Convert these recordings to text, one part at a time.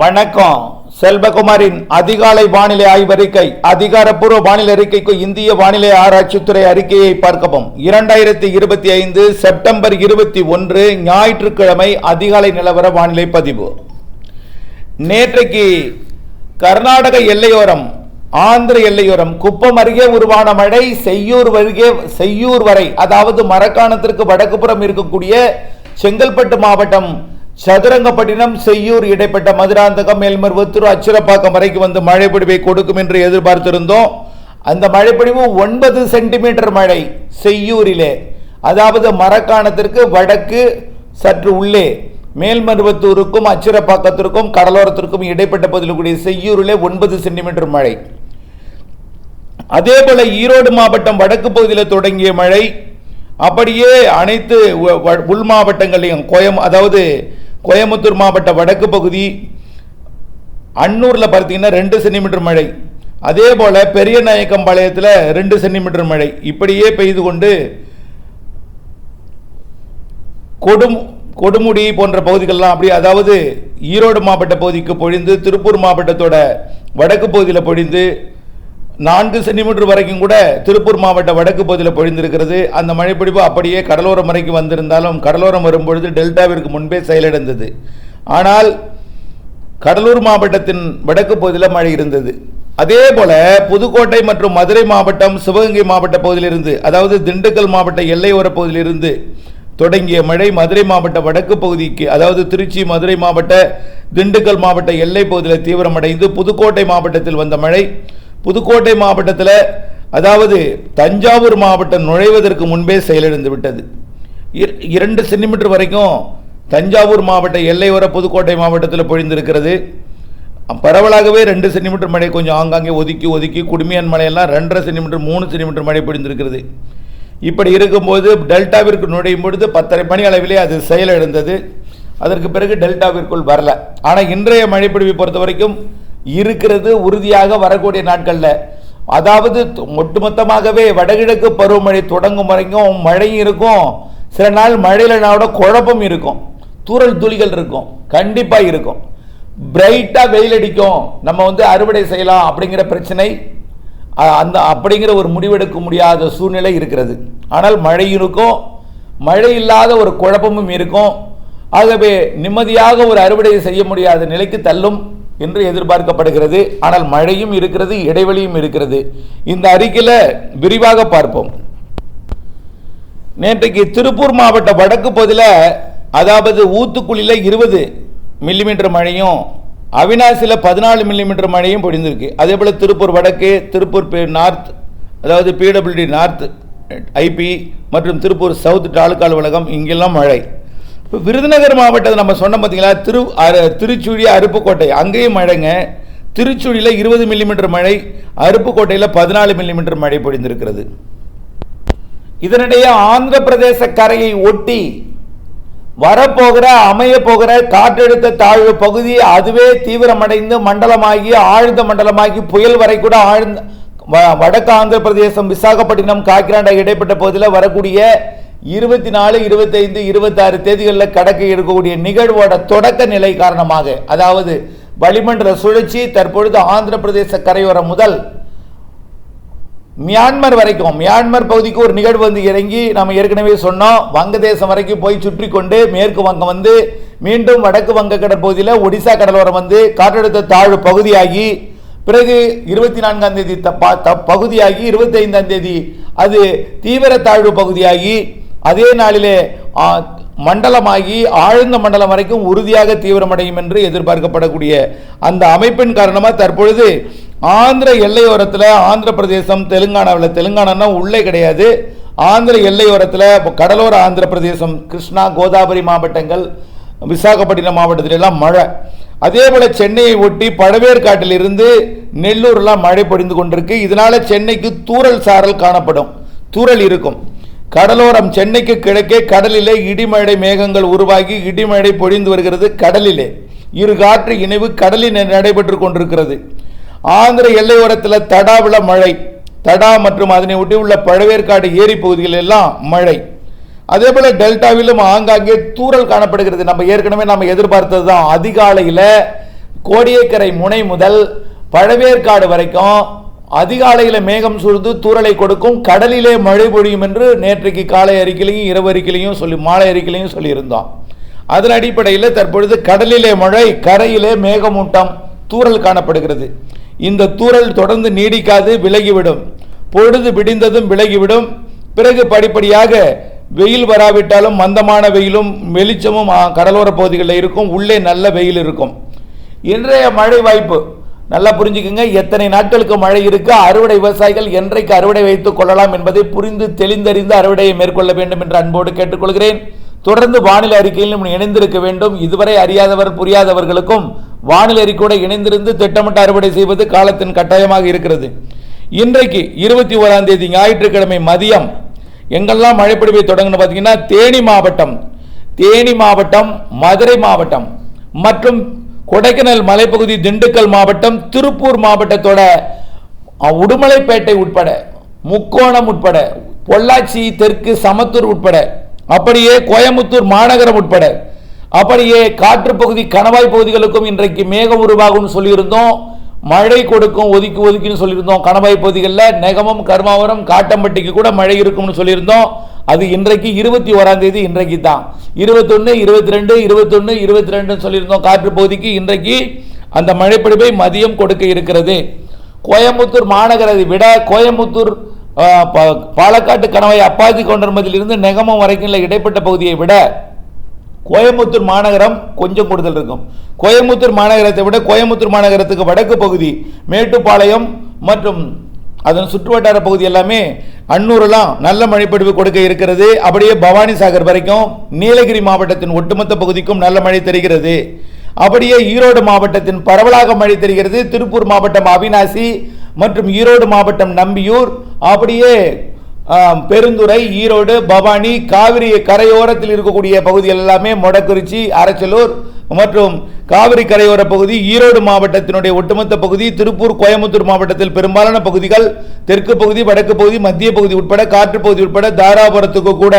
வணக்கம். செல்வகுமாரின் அதிகாலை வானிலை ஆய்வறிக்கை அதிகாரப்பூர்வ வானிலை அறிக்கைக்கு இந்திய வானிலை ஆராய்ச்சித்துறை அறிக்கையை பார்க்கவும். இரண்டாயிரத்தி இருபத்தி ஐந்து செப்டம்பர் இருபத்தி ஒன்று ஞாயிற்றுக்கிழமை அதிகாலை நிலவர வானிலை பதிவு. நேற்றைக்கு கர்நாடக எல்லையோரம் ஆந்திர எல்லையோரம் குப்பம் அருகே உருவான மழை செய்யூர் அருகே செய்யூர் வரை அதாவது மரக்காணத்திற்கு வடக்குப்புறம் இருக்கக்கூடிய செங்கல்பட்டு மாவட்டம் சதுரங்கப்பட்டினம் செய்யூர் இடைப்பட்ட மதுராந்தகம் மேல்மருவத்தூர் அச்சிரப்பாக்கம் வரைக்கும் வந்து மழைப்பொழிவை கொடுக்கும் என்று எதிர்பார்த்திருந்தோம். அந்த மழைப்பொழிவு ஒன்பது சென்டிமீட்டர் மழை செய்யூரிலே அதாவது மரக்காணத்திற்கு வடக்கு சற்று உள்ளே மேல்மருவத்தூருக்கும் அச்சிரப்பாக்கத்திற்கும் கடலோரத்திற்கும் இடைப்பட்ட பகுதியில் கூடிய செய்யூரிலே ஒன்பது சென்டிமீட்டர் மழை. அதே போல ஈரோடு மாவட்டம் வடக்கு பகுதியில் தொடங்கிய மழை அப்படியே அனைத்து வ- உள் மாவட்டங்களையும் கோயம் அதாவது கோயம்புத்தூர் மாவட்ட வடக்கு பகுதி அன்னூரில் பார்த்தீங்கன்னா ரெண்டு சென்டிமீட்டர் மழை. அதே போல் பெரிய நாயக்கம்பாளையத்தில் ரெண்டு சென்டிமீட்டர் மழை. இப்படியே பெய்து கொண்டு கொடும் கொடுமுடி போன்ற பகுதிகள்லாம் அப்படி அதாவது ஈரோடு மாவட்ட பகுதிக்கு பொழிந்து திருப்பூர் மாவட்டத்தோட வடக்கு பகுதியில் பொழிந்து நான்கு சென்டிமீட்டர் வரைக்கும் கூட திருப்பூர் மாவட்ட வடக்கு பகுதியில் பொழிந்திருக்கிறது. அந்த மழைப்பிடிப்பு அப்படியே கடலோரம் வரைக்கும் வந்திருந்தாலும் கடலோரம் வரும்பொழுது டெல்டாவிற்கு முன்பே செயலிழந்தது. ஆனால் கடலூர் மாவட்டத்தின் வடக்கு பகுதியில் மழை இருந்தது. அதே போல புதுக்கோட்டை மற்றும் மதுரை மாவட்டம் சிவகங்கை மாவட்ட பகுதியிலிருந்து அதாவது திண்டுக்கல் மாவட்ட எல்லையோர பகுதியிலிருந்து தொடங்கிய மழை மதுரை மாவட்ட வடக்கு பகுதிக்கு அதாவது திருச்சி மதுரை மாவட்ட திண்டுக்கல் மாவட்ட எல்லை பகுதியில் தீவிரமடைந்து புதுக்கோட்டை மாவட்டத்தில் வந்த மழை புதுக்கோட்டை மாவட்டத்தில் அதாவது தஞ்சாவூர் மாவட்டம் நுழைவதற்கு முன்பே செயலிழந்து விட்டது. இரண்டு சென்டிமீட்டர் வரைக்கும் தஞ்சாவூர் மாவட்ட எல்லையோர புதுக்கோட்டை மாவட்டத்தில் பொழிந்திருக்கிறது. பரவலாகவே ரெண்டு சென்டிமீட்டர் மழை கொஞ்சம் ஆங்காங்கே ஒதுக்கி ஒதுக்கி குடுமியான் மழையெல்லாம் ரெண்டரை சென்டிமீட்டர் மூணு சென்டிமீட்டர் மழை பொழிந்திருக்கிறது. இப்படி இருக்கும்போது டெல்டாவிற்கு நுழையும் பொழுது பத்தரை மணி அளவிலே அது செயலிழந்தது. அதற்கு பிறகு டெல்டாவிற்குள் வரல. ஆனால் இன்றைய மழைப்பிடிவை பொறுத்த வரைக்கும் இருக்கிறது உறுதியாக வரக்கூடிய நாட்களில். அதாவது ஒட்டுமொத்தமாகவே வடகிழக்கு பருவமழை தொடங்கும் வரைக்கும் மழையும் இருக்கும். சில நாள் மழையிலனா கூட குழப்பம் இருக்கும். தூரல் துளிகள் இருக்கும். கண்டிப்பாக இருக்கும். பிரைட்டாக வெயில் அடிக்கும். நம்ம வந்து அறுவடை செய்யலாம் அப்படிங்கிற பிரச்சனை அந்த அப்படிங்கிற ஒரு முடிவெடுக்க முடியாத சூழ்நிலை இருக்கிறது. ஆனால் மழை இருக்கும். மழை இல்லாத ஒரு குழப்பமும் இருக்கும். ஆகவே நிம்மதியாக ஒரு அறுவடை செய்ய முடியாத நிலைக்கு தள்ளும். என்று எதிர்பார்க்கப்படுகிறது. ஆனால் மழையும் இருக்கிறது இடைவெளியும் இருக்கிறது. இந்த அறிக்கையில் விரிவாக பார்ப்போம். நேற்றைக்கு திருப்பூர் மாவட்ட வடக்கு பகுதியில் அதாவது ஊத்துக்குழியில் இருபது மில்லிமீட்டர் மழையும் அவினாசியில் பதினாலு மில்லிமீட்டர் மழையும் பொழிந்திருக்கு. அதே போல் திருப்பூர் வடக்கு திருப்பூர் நார்த் அதாவது பிடபிள்யூடி நார்த் ஐபி மற்றும் திருப்பூர் சவுத் தாலுக்கா அலுவலகம் இங்கெல்லாம் மழை. இப்போ விருதுநகர் மாவட்டத்தை நம்ம சொன்னோம் பார்த்தீங்களா திரு அரு- திருச்சுழி அருப்புக்கோட்டை. அங்கேயும் மழைங்க. திருச்சுழியில் இருபது மில்லிமீட்டர் மழை அருப்புக்கோட்டையில் பதினாலு மில்லிமீட்டர் மழை பொழிந்திருக்கிறது. இதனிடையே ஆந்திர பிரதேச கரையை ஒட்டி வரப்போகிற அமைய போகிற காற்றழுத்த தாழ்வு பகுதி அதுவே தீவிரமடைந்து மண்டலமாகி ஆழ்ந்த மண்டலமாகி புயல் வரை கூட ஆழ்ந்த வ- வடக்கு ஆந்திர பிரதேசம் விசாகப்பட்டினம் காக்கிராண்டா இடைப்பட்ட பகுதியில் வரக்கூடிய இருபத்தி நாலு இருபத்தைந்து இருபத்தாறு தேதிகளில் கடக்க இருக்கக்கூடிய நிகழ்வோட தொடக்க நிலை காரணமாக அதாவது வளிமண்டல சுழற்சி தற்பொழுது ஆந்திர பிரதேச கரையோரம் முதல் மியான்மர் வரைக்கும் மியான்மர் பகுதிக்கு ஒரு நிகழ்வு வந்து இறங்கி நம்ம ஏற்கனவே சொன்னோம் வங்கதேசம் வரைக்கும் போய் சுற்றி கொண்டு மேற்கு வங்கம் வந்து மீண்டும் வடக்கு வங்க கடற்பகுதியில் ஒடிசா கடலோரம் வந்து காற்றழுத்த தாழ்வு பகுதியாகி பிறகு இருபத்தி நான்காம் தேதி பகுதியாகி இருபத்தி ஐந்தாம் தேதி அது தீவிர தாழ்வு பகுதியாகி அதே நாளிலே மண்டலமாகி ஆழ்ந்த மண்டலம் வரைக்கும் உறுதியாக தீவிரமடையும் என்று எதிர்பார்க்கப்படக்கூடிய அந்த அமைப்பின் காரணமாக தற்பொழுது ஆந்திர எல்லையோரத்தில் ஆந்திர பிரதேசம் தெலுங்கானாவில் தெலுங்கானானா உள்ளே கிடையாது. ஆந்திர எல்லையோரத்தில் கடலோர ஆந்திர பிரதேசம் கிருஷ்ணா கோதாவரி மாவட்டங்கள் விசாகப்பட்டினம் மாவட்டத்திலெல்லாம் மழை. அதே போல் சென்னையை ஒட்டி பழவேற்காட்டிலிருந்து நெல்லூர்லாம் மழை பொழிந்து கொண்டிருக்கு. இதனால சென்னைக்கு தூரல் சாரல் காணப்படும். தூரல் இருக்கும். கடலோரம் சென்னைக்கு கிழக்கே கடலிலே இடிமழை மேகங்கள் உருவாகி இடிமழை பொழிந்து வருகிறது கடலிலே. இரு காற்று இணைவு கடலில் நடைபெற்று கொண்டிருக்கிறது. ஆந்திர எல்லையோரத்தில் தடாவில் மழை. தடா மற்றும் அதனை ஒட்டி உள்ள பழவேற்காடு ஏரி பகுதிகள் எல்லாம் மழை. அதே போல டெல்டாவிலும் ஆங்காங்கே தூறல் காணப்படுகிறது. நம்ம ஏற்கனவே நம்ம எதிர்பார்த்தது தான். அதிகாலையில் கோடியக்கரை முனை முதல் பழவேற்காடு வரைக்கும் அதிகாலையில் மேகம் சூழ்ந்து தூறலை கொடுக்கும் கடலிலே மழை பொழியும் என்று நேற்றைக்கு காலை அறிக்கையிலையும் இரவு அறிக்கையிலையும் சொல்லி மாலை அறிக்கையிலையும் சொல்லியிருந்தோம் அதன் அடிப்படையில் தற்பொழுது கடலிலே மழை கரையிலே மேகமூட்டம் தூறல் காணப்படுகிறது. இந்த தூறல் தொடர்ந்து நீடிக்காது விலகிவிடும். பொழுது விடிந்ததும் விலகிவிடும். பிறகு படிப்படியாக வெயில் வராவிட்டாலும் மந்தமான வெயிலும் வெளிச்சமும் கடலோர பகுதிகளில் இருக்கும். உள்ளே நல்ல வெயில் இருக்கும். இன்றைய மழை வாய்ப்பு நல்லா புரிஞ்சுக்கங்க. எத்தனை நாட்களுக்கு மழை இருக்கு? அறுவடை விவசாயிகள் என்றைக்கு அறுவடை வைத்துக் கொள்ளலாம் என்பதை புரிந்து தெளிந்தறிந்து அறுவடையை மேற்கொள்ள வேண்டும் என்று அன்போடு கேட்டுக்கொள்கிறேன். தொடர்ந்து வானிலை அறிக்கையில் இணைந்திருக்க வேண்டும். இதுவரை அறியாதவர் புரியாதவர்களுக்கும் வானிலை அறிக்கையோடு இணைந்திருந்து திட்டமிட்ட அறுவடை செய்வது காலத்தின் கட்டாயமாக இருக்கிறது. இன்றைக்கு இருபத்தி ஓராம் தேதி ஞாயிற்றுக்கிழமை மதியம் எங்கெல்லாம் மழைப்பொழிவை தொடங்கணும் பார்த்தீங்கன்னா தேனி மாவட்டம் தேனி மாவட்டம் மதுரை மாவட்டம் மற்றும் கொடைக்கானல் மலைப்பகுதி திண்டுக்கல் மாவட்டம் திருப்பூர் மாவட்டத்தோட உடுமலைப்பேட்டை உட்பட முக்கோணம் உட்பட பொள்ளாச்சி தெற்கு சமத்தூர் உட்பட அப்படியே கோயம்புத்தூர் மாநகரம் உட்பட அப்படியே காற்று பகுதி கணவாய் பகுதிகளுக்கும் இன்றைக்கு மேகம் உருவாகும்னு சொல்லியிருந்தோம். மழை கொடுக்கும் ஒதுக்கி ஒதுக்கின்னு சொல்லியிருந்தோம். கணவாய் பகுதிகளில் நெகமம் கர்மாவரம் காட்டம்பட்டிக்கு கூட மழை இருக்கும்னு சொல்லியிருந்தோம். அது இன்றைக்கு இருபத்தி ஓராம் தேதி இன்றைக்கு தான். இருபத்தொன்று இருபத்தி ரெண்டு இருபத்தொன்று இருபத்தி ரெண்டுன்னு சொல்லியிருந்தோம். காற்று பகுதிக்கு இன்றைக்கு அந்த மழைப்பிடிப்பை மதியம் கொடுக்க இருக்கிறது. கோயம்புத்தூர் மாநகரை விட கோயம்புத்தூர் பாலக்காட்டு கணவை அப்பாதி கொண்டர்மதிலிருந்து நெகமம் வரைக்கும் இடைப்பட்ட பகுதியை விட கோயம்புத்தூர் மாநகரம் கொஞ்சம் கூடுதல் இருக்கும். கோயம்புத்தூர் மாநகரத்தை விட கோயம்புத்தூர் மாநகரத்துக்கு வடக்கு பகுதி மேட்டுப்பாளையம் மற்றும் அதன் சுற்றுவட்டார பகுதி எல்லாமே அன்னூரெல்லாம் நல்ல மழைப்பொழிவு கொடுக்க இருக்கிறது. அப்படியே பவானி சாகர் வரைக்கும் நீலகிரி மாவட்டத்தின் ஒட்டுமொத்த பகுதிக்கும் நல்ல மழை தெரிகிறது. அப்படியே ஈரோடு மாவட்டத்தின் பரவலாக மழை தெரிகிறது. திருப்பூர் மாவட்டம் அவினாசி மற்றும் ஈரோடு மாவட்டம் நம்பியூர். அப்படியே பெருந்துறை ஈரோடு பவானி காவிரி கரையோரத்தில் இருக்கக்கூடிய பகுதிகள் எல்லாமே மொடக்குறிச்சி அரச்சலூர் மற்றும் காவிரி கரையோர பகுதி ஈரோடு மாவட்டத்தினுடைய ஒட்டுமொத்த பகுதி திருப்பூர் கோயம்புத்தூர் மாவட்டத்தில் பெரும்பாலான பகுதிகள் தெற்கு பகுதி வடக்கு பகுதி மத்திய பகுதி உட்பட காற்று பகுதி உட்பட தாராபுரத்துக்கு கூட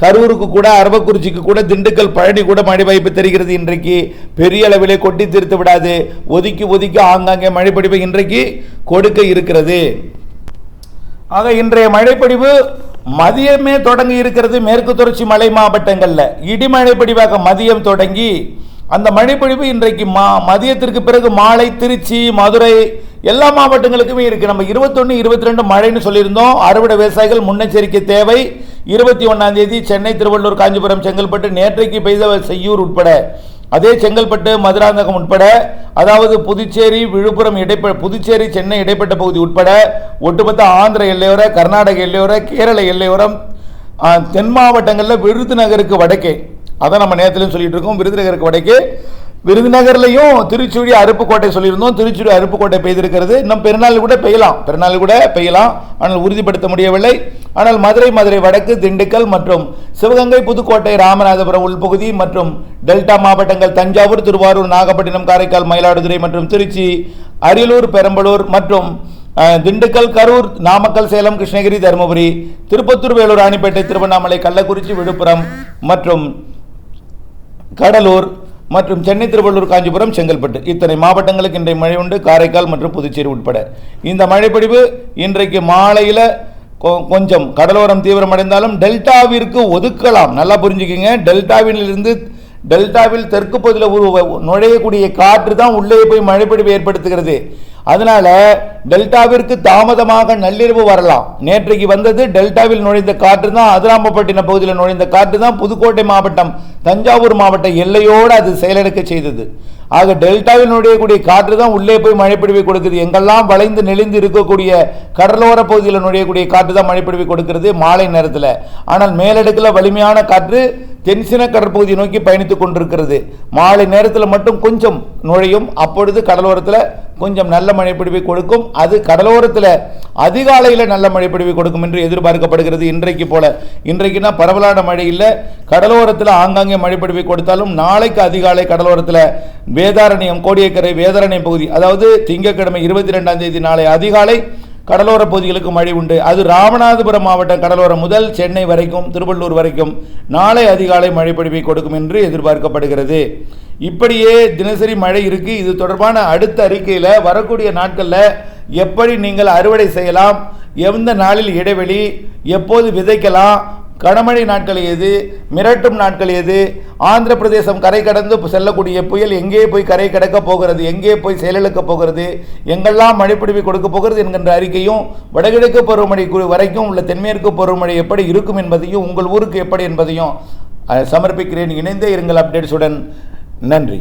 கரூருக்கு கூட அரவக்குறிச்சிக்கு கூட திண்டுக்கல் பழனி கூட மழை வாய்ப்பு தெரிகிறது. இன்றைக்கு பெரிய அளவிலே கொட்டி தீர்த்து விடாது. ஒதுக்கி ஒதுக்கி ஆங்காங்கே மழை பொழிவு இன்றைக்கு கொடுக்க இருக்கிறது. ஆக இன்றைய மழைப்பொழிவு மதியமே தொடங்கி இருக்கிறது மேற்கு தொடர்ச்சி மலை மாவட்டங்களில். இடிமழை பொழிவாக மதியம் தொடங்கி அந்த மழைப்பொழிவு இன்றைக்கு மா மதியத்திற்கு பிறகு மாலை திருச்சி மதுரை எல்லா மாவட்டங்களுக்குமே இருக்குது நம்ம இருபத்தொன்று இருபத்தி ரெண்டு மழைன்னு சொல்லியிருந்தோம். அறுவடை விவசாயிகள் முன்னெச்சரிக்கை தேவை. இருபத்தி ஒன்றாம் தேதி சென்னை திருவள்ளூர் காஞ்சிபுரம் செங்கல்பட்டு நேற்றைக்கு பெய்த செய்யூர் உட்பட அதே செங்கல்பட்டு மதுராந்தகம் உட்பட அதாவது புதுச்சேரி விழுப்புரம் இடைப்ப புதுச்சேரி சென்னை இடைப்பட்ட பகுதி உட்பட ஒட்டுமொத்த ஆந்திர எல்லையோர கர்நாடக எல்லையோர கேரள எல்லையோரம் தென் மாவட்டங்களில் விருதுநகருக்கு வடக்கே. அதை நம்ம நேரத்திலும் சொல்லிட்டு இருக்கோம். விருதுநகருக்கு வடக்கே விருதுநகர்லையும் திருச்சுழி அருப்புக்கோட்டை சொல்லியிருந்தோம். திருச்சுழி அருப்புக்கோட்டை பெய்திருக்கிறது. இன்னும் பெருநாள் கூட பெய்யலாம். பெருநாள் கூட பெய்யலாம். ஆனால் உறுதிப்படுத்த முடியவில்லை. ஆனால் மதுரை மதுரை வடக்கு திண்டுக்கல் மற்றும் சிவகங்கை புதுக்கோட்டை ராமநாதபுரம் உள்பகுதி மற்றும் டெல்டா மாவட்டங்கள் தஞ்சாவூர் திருவாரூர் நாகப்பட்டினம் காரைக்கால் மயிலாடுதுறை மற்றும் திருச்சி அரியலூர் பெரம்பலூர் மற்றும் திண்டுக்கல் கரூர் நாமக்கல் சேலம் கிருஷ்ணகிரி தருமபுரி திருப்பத்தூர் வேலூர் ராணிப்பேட்டை திருவண்ணாமலை கள்ளக்குறிச்சி விழுப்புரம் மற்றும் கடலூர் மற்றும் சென்னை திருவள்ளூர் காஞ்சிபுரம் செங்கல்பட்டு. இத்தனை மாவட்டங்களுக்கு இன்றைய மழை உண்டு. காரைக்கால் மற்றும் புதுச்சேரி உட்பட. இந்த மழைப்பொழிவு இன்றைக்கு மாலையில் கொஞ்சம் கடலோரம் தீவிரமடைந்தாலும் டெல்டாவிற்கு ஒதுக்கலாம். நல்லா புரிஞ்சுக்கிங்க. டெல்டாவிலிருந்து டெல்டாவில் தெற்கு பகுதியில் உரு- நுழையக்கூடிய காற்று தான் உள்ளே போய் மழைப்பொழிவு ஏற்படுத்துகிறது. அதனால டெல்டாவிற்கு தாமதமாக நள்ளிரவு வரலாம். நேற்றைக்கு வந்தது டெல்டாவில் நுழைந்த காற்று தான் அதுராம்பட்டின பகுதியில் நுழைந்த காற்று தான் புதுக்கோட்டை மாவட்டம் தஞ்சாவூர் மாவட்ட எல்லையோடு அது செயலிழக்க செய்தது. ஆக டெல்டாவில் நுழையக்கூடிய காற்று தான் உள்ளே போய் மழைப்பிடிவை கொடுக்குது. எங்கெல்லாம் வளைந்து நெளிந்து இருக்கக்கூடிய கடலோர பகுதியில் நுழையக்கூடிய காற்று தான் மழைப்பிடிவை கொடுக்கிறது மாலை நேரத்தில். ஆனால் மேலடுக்கில் வலிமையான காற்று தென்சின கடற்பகுதியை நோக்கி பயணித்துக் கொண்டிருக்கிறது. மாலை நேரத்தில் மட்டும் கொஞ்சம் நுழையும். அப்பொழுது கடலோரத்தில் கொஞ்சம் நல்ல மழைப்பிடிவை கொடுக்கும். அது கடலோரத்தில் அதிகாலையில் நல்ல மழைப்பிடிவை கொடுக்கும் என்று எதிர்பார்க்கப்படுகிறது இன்றைக்கு போல. இன்றைக்குனா பரவலான மழை இல்லை. கடலோரத்தில் ஆங்காங்கே மழைப்பிடிவை கொடுத்தாலும் நாளைக்கு அதிகாலை கடலோரத்தில் வேதாரண்யம் கோடியக்கரை வேதாரண்யம் பகுதி அதாவது திங்கட்கிழமை இருபத்தி ரெண்டாம் தேதி நாளை அதிகாலை கடலோர பகுதிகளுக்கு மழை உண்டு. அது ராமநாதபுரம் மாவட்டம் கடலோரம் முதல் சென்னை வரைக்கும் திருவள்ளூர் வரைக்கும் நாளை அதிகாலை மழைப்பொழிவை கொடுக்கும் என்று எதிர்பார்க்கப்படுகிறது. இப்படியே தினசரி மழை இருக்கு. இது தொடர்பான அடுத்த அறிக்கையில் வரக்கூடிய நாட்களில் எப்படி நீங்கள் அறுவடை செய்யலாம் எந்த நாளில் இடைவெளி எப்போது விதைக்கலாம் கனமழை நாட்கள் எது? மிரட்டும் நாட்கள் எது? ஆந்திர பிரதேசம் கரை கடந்து செல்லக்கூடிய புயல் எங்கே போய் கரை கடக்க போகிறது? எங்கே போய் செயலிழக்க போகிறது? எங்கெல்லாம் மழைப்பிடிவு கொடுக்க போகிறது என்கின்ற அறிக்கையும் வடகிழக்கு பருவமழை வரைக்கும் உள்ள தென்மேற்கு பருவமழை எப்படி இருக்கும் என்பதையும் உங்கள் ஊருக்கு எப்படி என்பதையும் சமர்ப்பிக்கிறேன். இணைந்தே இருங்கள் அப்டேட்ஸுடன். நன்றி.